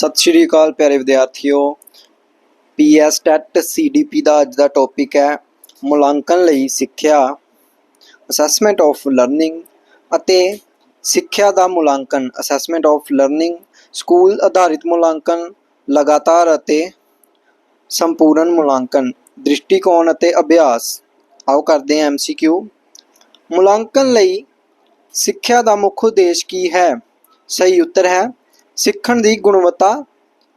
ਸਤਿ ਸ਼੍ਰੀ ਅਕਾਲ ਪਿਆਰੇ ਵਿਦਿਆਰਥੀਓ। ਪੀਐਸ ਟੈਟ ਸੀਡੀਪੀ ਦਾ ਅੱਜ ਦਾ ਟੌਪਿਕ ਹੈ ਮੁਲਾਂਕਣ ਲਈ ਸਿੱਖਿਆ ਅਸੈਸਮੈਂਟ ਆਫ ਲਰਨਿੰਗ ਅਤੇ ਸਿੱਖਿਆ ਦਾ ਮੁਲਾਂਕਣ ਅਸੈਸਮੈਂਟ ਆਫ ਲਰਨਿੰਗ ਸਕੂਲ ਆਧਾਰਿਤ ਮੁਲਾਂਕਣ, ਲਗਾਤਾਰ ਅਤੇ ਸੰਪੂਰਨ ਮੁਲਾਂਕਣ, ਦ੍ਰਿਸ਼ਟੀਕੋਣ ਅਤੇ ਅਭਿਆਸ। ਆਓ ਕਰਦੇ ਹਾਂ ਐਮਸੀਕਿਊ ਮੁਲਾਂਕਣ ਲਈ ਸਿੱਖਿਆ ਦਾ ਮੁੱਖ ਉਦੇਸ਼ ਕੀ ਹੈ? ਸਹੀ ਉੱਤਰ ਹੈ ਸਿੱਖਣ ਦੀ ਗੁਣਵੱਤਾ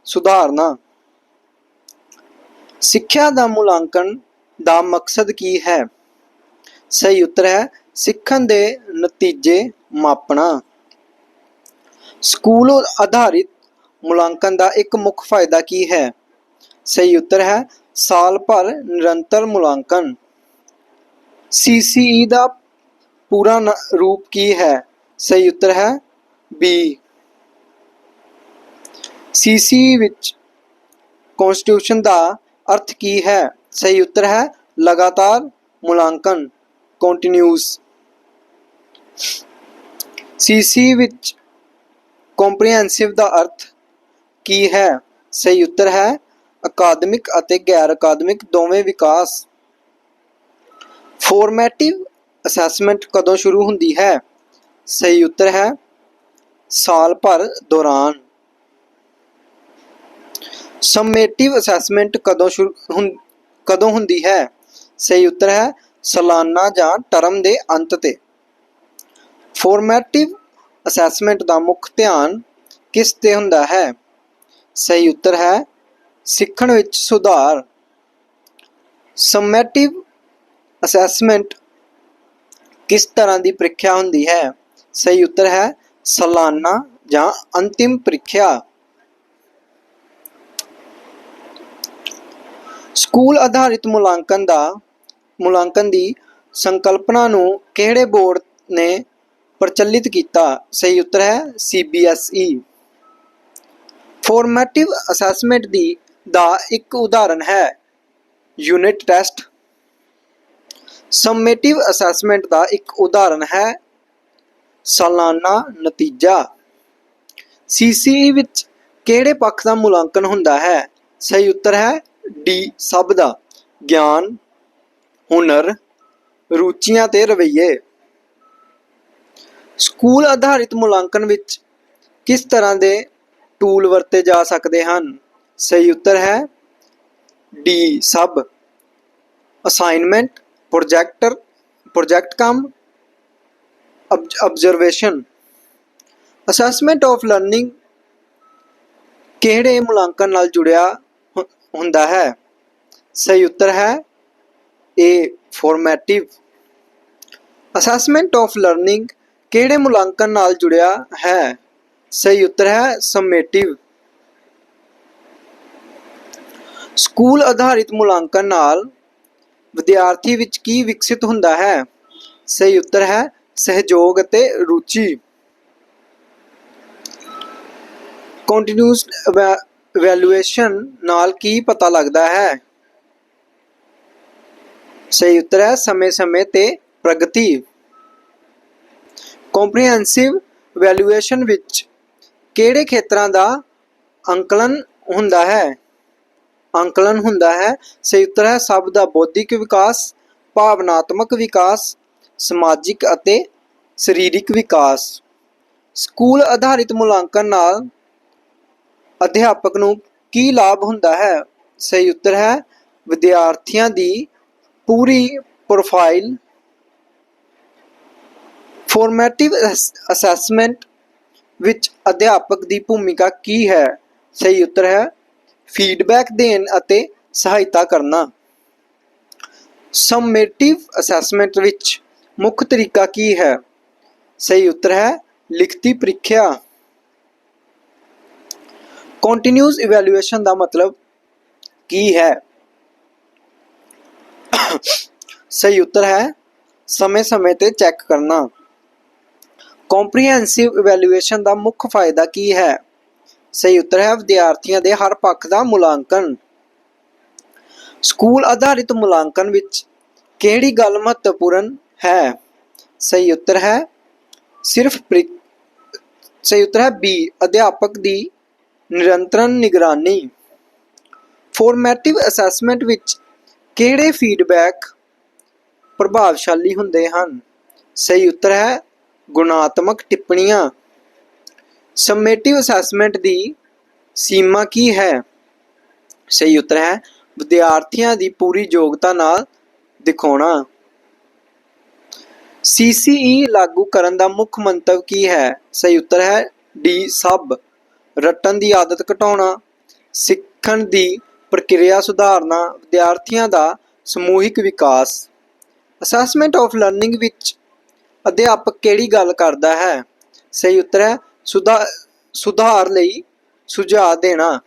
ਸੁਧਾਰਨਾ। ਸਿੱਖਿਆ ਦਾ ਮੁਲਾਂਕਣ ਦਾ ਮਕਸਦ ਕੀ ਹੈ? ਸਹੀ ਉੱਤਰ ਹੈ, ਸਿੱਖਣ ਦੇ ਨਤੀਜੇ ਮਾਪਣਾ। ਸਕੂਲ ਆਧਾਰਿਤ ਮੁਲਾਂਕਣ ਦਾ ਇੱਕ ਮੁੱਖ ਫਾਇਦਾ ਕੀ ਹੈ? ਸਹੀ ਉੱਤਰ ਹੈ, ਸਾਲ ਭਰ ਨਿਰੰਤਰ ਮੁਲਾਂਕਣ। ਸੀਸੀਈ ਦਾ ਪੂਰਾ ਰੂਪ ਕੀ ਹੈ? ਸਹੀ ਉੱਤਰ ਹੈ, ਬੀ ਸੀਸੀ ਵਿੱਚ ਕਨਸਟੀਟਿਊਸ਼ਨ ਦਾ ਅਰਥ ਕੀ ਹੈ? ਸਹੀ ਉੱਤਰ ਹੈ, ਲਗਾਤਾਰ ਮੁਲਾਂਕਣ ਕੰਟੀਨਿਊਸ ਸੀਸੀ ਵਿੱਚ ਕੰਪਰੀਹੈਂਸਿਵ ਦਾ ਅਰਥ ਕੀ ਹੈ? ਸਹੀ ਉੱਤਰ ਹੈ, ਅਕਾਦਮਿਕ ਅਤੇ ਗੈਰ ਅਕਾਦਮਿਕ ਦੋਵੇਂ ਵਿਕਾਸ। ਫਾਰਮੈਟਿਵ ਅਸੈਸਮੈਂਟ ਕਦੋਂ ਸ਼ੁਰੂ ਹੁੰਦੀ ਹੈ? ਸਹੀ ਉੱਤਰ ਹੈ, ਸਾਲ ਭਰ ਦੌਰਾਨ। ਸਮੇਟਿਵ ਅਸੈਸਮੈਂਟ ਕਦੋਂ ਸ਼ੁਰੂ ਕਦੋਂ ਹੁੰਦੀ ਹੈ? ਸਹੀ ਉੱਤਰ ਹੈ, ਸਾਲਾਨਾ ਜਾਂ ਟਰਮ ਦੇ ਅੰਤ ਤੇ। ਫਾਰਮੈਟਿਵ ਅਸੈਸਮੈਂਟ ਦਾ ਮੁੱਖ ਧਿਆਨ ਕਿਸ ਤੇ ਹੁੰਦਾ ਹੈ? ਸਹੀ ਉੱਤਰ ਹੈ, ਸਿੱਖਣ ਵਿੱਚ ਸੁਧਾਰ। ਸਮੈਟਿਵ ਅਸੈਸਮੈਂਟ ਕਿਸ ਤਰ੍ਹਾਂ ਦੀ ਪ੍ਰੀਖਿਆ ਹੁੰਦੀ ਹੈ? ਸਹੀ ਉੱਤਰ ਹੈ, ਸਾਲਾਨਾ ਜਾਂ ਅੰਤਿਮ ਪ੍ਰੀਖਿਆ। ਸਕੂਲ ਆਧਾਰਿਤ ਮੁਲਾਂਕਣ ਦਾ, ਮੁਲਾਂਕਣ ਦੀ ਸੰਕਲਪਨਾ ਨੂੰ ਕਿਹੜੇ ਬੋਰਡ ਨੇ ਪ੍ਰਚਲਿਤ ਕੀਤਾ? ਸਹੀ ਉੱਤਰ ਹੈ CBSE ਫਾਰਮੈਟਿਵ ਅਸੈਸਮੈਂਟ ਦੀ ਦਾ ਇੱਕ ਉਦਾਹਰਨ ਹੈ। ਯੂਨਿਟ ਟੈਸਟ ਸਮੇਟਿਵ ਅਸੈਸਮੈਂਟ ਦਾ ਇੱਕ ਉਦਾਹਰਨ ਹੈ। ਸਾਲਾਨਾ ਨਤੀਜਾ। CCE ਵਿੱਚ ਕਿਹੜੇ ਪੱਖ ਦਾ ਮੁਲਾਂਕਣ ਹੁੰਦਾ ਹੈ? ਸਹੀ ਉੱਤਰ ਹੈ ਡੀ ਸਭ ਦਾ ਗਿਆਨ, ਹੁਨਰ, ਰੁਚੀਆਂ ਤੇ ਰਵੱਈਏ। ਸਕੂਲ ਆਧਾਰਿਤ ਮੁਲਾਂਕਣ ਵਿੱਚ ਕਿਸ ਤਰ੍ਹਾਂ ਦੇ ਟੂਲ ਵਰਤੇ ਜਾ ਸਕਦੇ ਹਨ? ਸਹੀ ਉੱਤਰ ਹੈ ਡੀ, ਸਭ। ਅਸਾਈਨਮੈਂਟ, ਪ੍ਰੋਜੈਕਟਰ, ਪ੍ਰੋਜੈਕਟ ਕੰਮ ਅਬਜ਼ਰਵੇਸ਼ਨ। ਅਸੈਸਮੈਂਟ ਆਫ ਲਰਨਿੰਗ ਕਿਹੜੇ ਮੁਲਾਂਕਣ ਨਾਲ ਜੁੜਿਆ? ਹੁੰਦਾ ਹੈ। ਸਹੀ ਉੱਤਰ ਹੈ A formative assessment of learning ਕਿਹੜੇ ਮੁਲਾਂਕਣ ਨਾਲ ਜੁੜਿਆ ਹੈ? ਸਹੀ ਉੱਤਰ ਹੈ ਸਮੇਟਿਵ ਸਕੂਲ ਆਧਾਰਿਤ ਮੁਲਾਂਕਣ ਨਾਲ ਵਿਦਿਆਰਥੀ ਵਿੱਚ ਕੀ ਵਿਕਸਿਤ ਹੁੰਦਾ ਹੈ? ਸਹੀ ਉੱਤਰ ਹੈ ਸਹਿਯੋਗ ਅਤੇ ਰੁਚੀ। ਕੰਟੀਨਿਊਸ ਵੈਲੂਏਸ਼ਨ ਨਾਲ ਕੀ ਪਤਾ ਲੱਗਦਾ ਹੈ? ਸਹੀ ਉੱਤਰ ਹੈ, ਸਮੇਂ-ਸਮੇਂ ਤੇ ਪ੍ਰਗਤੀ। ਕੰਪਰੀਹੈਂਸਿਵ ਇਵੈਲੂਏਸ਼ਨ ਵਿੱਚ ਕਿਹੜੇ ਖੇਤਰਾਂ ਦਾ ਅੰਕਲਨ ਹੁੰਦਾ ਹੈ? ਅੰਕਲਨ ਹੁੰਦਾ ਹੈ, ਸਹੀ ਉੱਤਰ ਹੈ, ਸਭ ਦਾ ਬੌਧਿਕ ਵਿਕਾਸ, ਭਾਵਨਾਤਮਕ ਵਿਕਾਸ, ਸਮਾਜਿਕ ਅਤੇ ਸਰੀਰਕ ਵਿਕਾਸ। ਸਕੂਲ ਆਧਾਰਿਤ ਮੁਲਾਂਕਣ ਨਾਲ ਅਧਿਆਪਕ ਨੂੰ ਕੀ ਲਾਭ ਹੁੰਦਾ ਹੈ? ਸਹੀ ਉੱਤਰ ਹੈ, ਵਿਦਿਆਰਥੀਆਂ ਦੀ ਪੂਰੀ ਪ੍ਰੋਫਾਈਲ ਫਾਰਮੈਟਿਵ ਅਸੈਸਮੈਂਟ ਵਿੱਚ ਅਧਿਆਪਕ ਦੀ ਭੂਮਿਕਾ ਕੀ ਹੈ? ਸਹੀ ਉੱਤਰ ਹੈ ਫੀਡਬੈਕ ਦੇਣ ਅਤੇ ਸਹਾਇਤਾ ਕਰਨਾ। ਸਮੇਟਿਵ ਅਸੈਸਮੈਂਟ ਵਿੱਚ ਮੁੱਖ ਤਰੀਕਾ ਕੀ ਹੈ? ਸਹੀ ਉੱਤਰ ਹੈ, ਲਿਖਤੀ ਪ੍ਰੀਖਿਆ। ਕੰਟੀਨਿਊਸ ਇਵੈਲੂਏਸ਼ਨ ਦਾ ਮਤਲਬ ਕੀ ਹੈ? ਸਹੀ ਉੱਤਰ ਹੈ, ਸਮੇਂ-ਸਮੇਂ ਤੇ ਚੈੱਕ ਕਰਨਾ। ਕੰਪਰੀਹੈਂਸਿਵ ਇਵੈਲੂਏਸ਼ਨ ਦਾ ਮੁੱਖ ਫਾਇਦਾ ਕੀ ਹੈ? ਸਹੀ ਉੱਤਰ ਹੈ, ਵਿਦਿਆਰਥੀਆਂ ਦੇ ਹਰ ਪੱਖ ਦਾ ਮੁਲਾਂਕਣ। ਸਕੂਲ ਆਧਾਰਿਤ ਮੁਲਾਂਕਣ ਵਿੱਚ ਕਿਹੜੀ ਗੱਲ ਮਹੱਤਵਪੂਰਨ ਹੈ? ਸਹੀ ਉੱਤਰ ਹੈ, ਸਿਰਫ ਸਹੀ ਉੱਤਰ ਹੈ ਬੀ ਅਧਿਆਪਕ ਦੀ ਨਿਰੰਤਰ ਨਿਗਰਾਨੀ। ਫਾਰਮੈਟਿਵ ਅਸੈਸਮੈਂਟ ਵਿੱਚ ਕਿਹੜੇ ਫੀਡਬੈਕ ਪ੍ਰਭਾਵਸ਼ਾਲੀ ਹੁੰਦੇ ਹਨ? ਸਹੀ ਉੱਤਰ ਹੈ, ਗੁਣਾਤਮਕ ਟਿੱਪਣੀਆਂ। ਸਮੇਟਿਵ ਅਸੈਸਮੈਂਟ ਦੀ ਸੀਮਾ ਕੀ ਹੈ? ਸਹੀ ਉੱਤਰ ਹੈ, ਵਿਦਿਆਰਥੀਆਂ ਦੀ ਪੂਰੀ ਯੋਗਤਾ ਨਾਲ ਦਿਖਾਉਣਾ। ਸੀਸੀਈ ਲਾਗੂ ਕਰਨ ਦਾ ਮੁੱਖ ਮੰਤਵ ਕੀ ਹੈ? ਸਹੀ ਉੱਤਰ ਹੈ ਡੀ ਸਭ। ਰਟਣ ਦੀ ਆਦਤ ਘਟਾਉਣਾ, ਸਿੱਖਣ ਦੀ ਪ੍ਰਕਿਰਿਆ ਸੁਧਾਰਨਾ, ਵਿਦਿਆਰਥੀਆਂ ਦਾ ਸਮੂਹਿਕ ਵਿਕਾਸ। ਅਸੈਸਮੈਂਟ ਆਫ ਲਰਨਿੰਗ ਵਿੱਚ ਅਧਿਆਪਕ ਕਿਹੜੀ ਗੱਲ ਕਰਦਾ ਹੈ? ਸਹੀ ਉੱਤਰ ਹੈ, ਸੁਧਾ, ਸੁਧਾਰ ਲਈ ਸੁਝਾਅ ਦੇਣਾ।